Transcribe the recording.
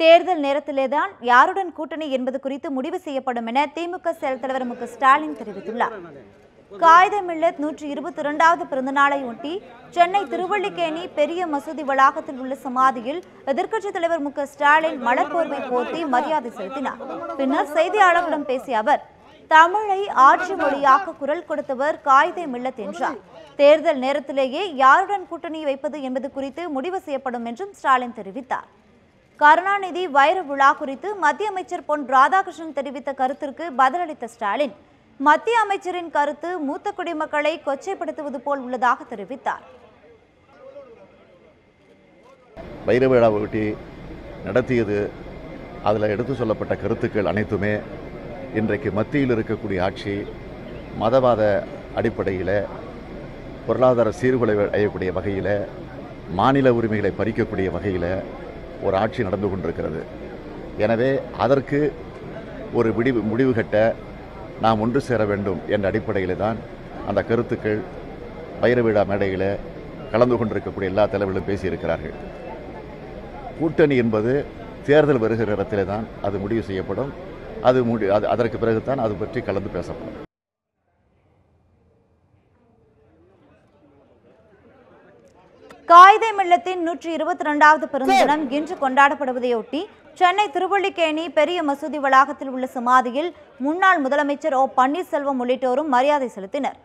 தேர்தல் நேரத்திலேதான் யாருடன் கூட்டணி என்பது குறித்து முடிவு செய்யப்படும் என திமுக செயல் தலைவர் மு ஸ்டாலின் தெரிவித்துள்ளார். காகித மில்லத் நூற்றி இருபத்தி இரண்டாவது பிறந்தநாளை ஒட்டி சென்னை திருவல்லிக்கேணி பெரிய மசூதி வளாகத்தில் உள்ள சமாதியில் எதிர்க்கட்சித் தலைவர் மு ஸ்டாலின் மலர்போர்வை போர்த்தி மரியாதை செலுத்தினார். பின்னர் செய்தியாளர்களிடம் பேசிய அவர் தமிழை ஆட்சி மொழியாக குரல் கொடுத்தவர் காயிதே மில்லத் என்றார். தேர்தல் நேரத்திலேயே யாருடன் கூட்டணி வைப்பது என்பது குறித்து முடிவு செய்யப்படும் என்றும் ஸ்டாலின் தெரிவித்தார். கருணாநிதி வைர விழா குறித்து மத்திய அமைச்சர் பொன் ராதாகிருஷ்ணன் தெரிவித்த கருத்திற்கு பதிலளித்த ஸ்டாலின் மத்திய அமைச்சரின் கருத்து மூத்த குடிமக்களை கொச்சைப்படுத்துவது போல் உள்ளதாக தெரிவித்தார். வைர விழாவை ஒட்டி நடத்தியது அதில் எடுத்து சொல்லப்பட்ட கருத்துக்கள் அனைத்துமே இன்றைக்கு மத்தியில் இருக்கக்கூடிய ஆட்சி மதவாத அடிப்படையில் பொருளாதார சீர்குலைவு அடையக்கூடிய வகையில் மாநில உரிமைகளை பறிக்கக்கூடிய வகையில் ஒரு ஆட்சி நடந்து கொண்டிருக்கிறது. எனவே அதற்கு ஒரு விடிவு முடிவு கட்ட நாம் ஒன்று சேர வேண்டும் என்ற அடிப்படையில் தான் அந்த கருத்துக்கள் வைர விழா மேடையில் கலந்து கொண்டிருக்கக்கூடிய எல்லா தலைவர்களும் பேசியிருக்கிறார்கள். கூட்டணி என்பது தேர்தல் வருகிற இடத்திலே தான் அது முடிவு செய்யப்படும். அது முடி அது அதற்கு பிறகுதான் அது பற்றி கலந்து பேசப்படும். காகித மில்லத்தின் நூற்றி இருபத்தி இரண்டாவது பிறந்த தினம் இன்று கொண்டாடப்படுவதையொட்டி சென்னை திருவல்லிக்கேணி பெரிய மசூதி வளாகத்தில் உள்ள சமாதியில் முன்னாள் முதலமைச்சர் ஓ பன்னீர்செல்வம் உள்ளிட்டோரும் மரியாதை செலுத்தினர்.